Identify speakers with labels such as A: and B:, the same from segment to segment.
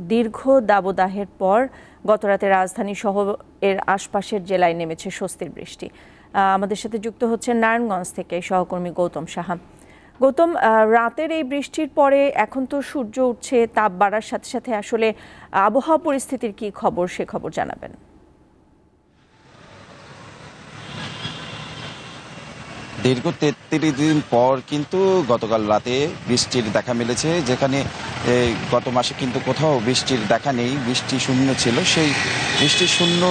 A: দীর্ঘ দাবদাহের পর গতরাতে রাজধানী সহ এর আশপাশের জেলায় নেমেছে স্বস্তির বৃষ্টি। আমাদের সাথে যুক্ত হচ্ছে নারায়ণগঞ্জ থেকে সহকর্মী গৌতম সাহা। গৌতম রাতের এই বৃষ্টির পরে এখন তো সূর্য উঠছে, তাপ বাড়ার সাথে সাথে আসলে আবহাওয়া পরিস্থিতির কি খবর, সে খবর জানাবেন।
B: দীর্ঘ তেত্রিশ দিন পর কিন্তু গতকাল রাতে বৃষ্টির দেখা মিলেছে, যেখানে গত মাসে কিন্তু কোথাও বৃষ্টির দেখা নেই, বৃষ্টি শূন্য ছিল। সেই বৃষ্টি শূন্য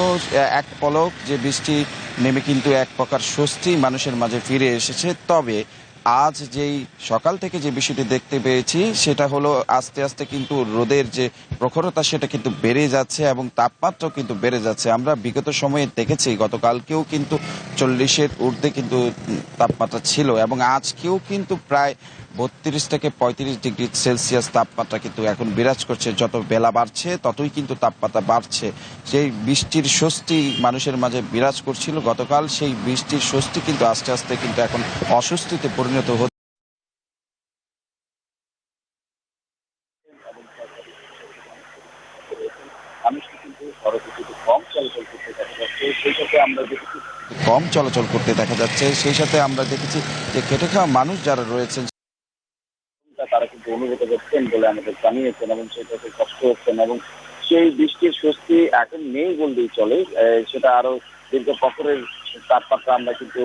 B: এক পলক যে বৃষ্টি নেমে কিন্তু এক প্রকার স্বস্তি মানুষের মাঝে ফিরে এসেছে। তবে আজ যেই সকাল থেকে যে বিষয়টি দেখতে পেয়েছি, সেটা হলো আস্তে আস্তে কিন্তু রোদের যে প্রখরতা, সেটা কিন্তু বেড়ে যাচ্ছে এবং তাপমাত্রাও কিন্তু বেড়ে যাচ্ছে। আমরা বিগত সময়ে দেখেছি, গতকালকেও কিন্তু চল্লিশের ঊর্ধ্বে কিন্তু তাপমাত্রা ছিল এবং আজকেও কিন্তু প্রায় বত্রিশ থেকে পঁয়ত্রিশ ডিগ্রি সেলসিয়াস তাপমাত্রা কিন্তু এখন বিরাজ করছে। যত বেলা বাড়ছে ততই কিন্তু তাপমাত্রা বাড়ছে। সেই বৃষ্টির স্বস্তি মানুষের মাঝে বিরাজ করছিল গতকাল। সেই বৃষ্টির স্বস্তি কিন্তু আস্তে আস্তে কিন্তু এখন অস্বস্তিতে পরিণত হচ্ছে।
C: কম চলাচল করতে দেখা যাচ্ছে। সেই সাথে আমরা দেখেছি
B: যে খেটে খাওয়া মানুষ যারা রয়েছেন
C: কিন্তু অনুভূত করছেন বলে আমাদের জানিয়েছেন এবং সেটাতে কষ্ট হচ্ছেন এবং সেই বৃষ্টির স্বস্তি এখন নেই বললেই চলে। সেটা আরও দীর্ঘ বছরের তাপমাত্রা আমরা কিন্তু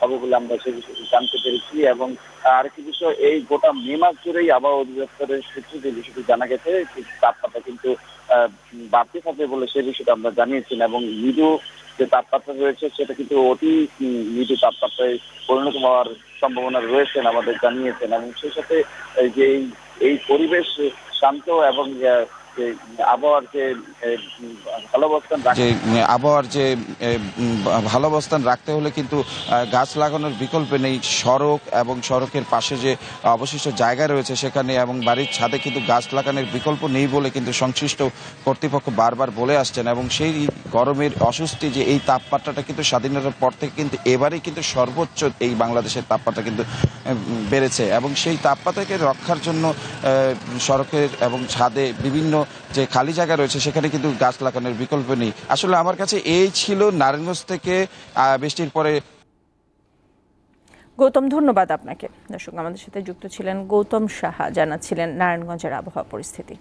C: হবে বলে আমরা সেই বিষয়টি জানতে পেরেছি এবং আরেকটি বিষয়, এই গোটা মে মাস জুড়েই আবহাওয়া অধিদপ্তরের সূত্রে যে বিষয়টি জানা গেছে তাপমাত্রা কিন্তু বাড়তে থাকবে বলে সেই বিষয়টা আমরা জানিয়েছেন এবং মৃদু যে তাপমাত্রা রয়েছে সেটা কিন্তু অতি মৃদু তাপমাত্রায় পরিণত হওয়ার সম্ভাবনা রয়েছেন, আমাদের জানিয়েছেন। এবং সেই সাথে যে এই- পরিবেশ শান্ত এবং যে আবহাওয়ার যে ভালো অবস্থান
B: আবহাওয়ার যে ভালো রাখতে হলে কিন্তু গাছ লাগানোর বিকল্প নেই। সড়ক এবং সড়কের পাশে যে অবশিষ্ট জায়গা রয়েছে সেখানে এবং বাড়ির ছাদে কিন্তু গাছ লাগানোর বিকল্প নেই বলে কিন্তু সংশ্লিষ্ট কর্তৃপক্ষ বারবার বলে আসছেন এবং সেই গরমের অস্বস্তি যে এই তাপমাত্রাটা কিন্তু স্বাধীনতার পর থেকে কিন্তু এবারেই কিন্তু সর্বোচ্চ এই বাংলাদেশের তাপমাত্রা কিন্তু বেড়েছে। এবং সেই তাপমাত্রাকে রক্ষার জন্য সড়কের এবং ছাদে বিভিন্ন যে খালি জায়গা রয়েছে, সেখানে কিন্তু গাছ লাগানোর বিকল্প নেই। আসলে আমার কাছে এই ছিল নারায়ণগঞ্জ থেকে বৃষ্টির পরে।
A: গৌতম, ধন্যবাদ আপনাকে। দর্শক, আমাদের সাথে যুক্ত ছিলেন গৌতম সাহা, জানাচ্ছিলেন নারায়ণগঞ্জের আবহাওয়া পরিস্থিতি।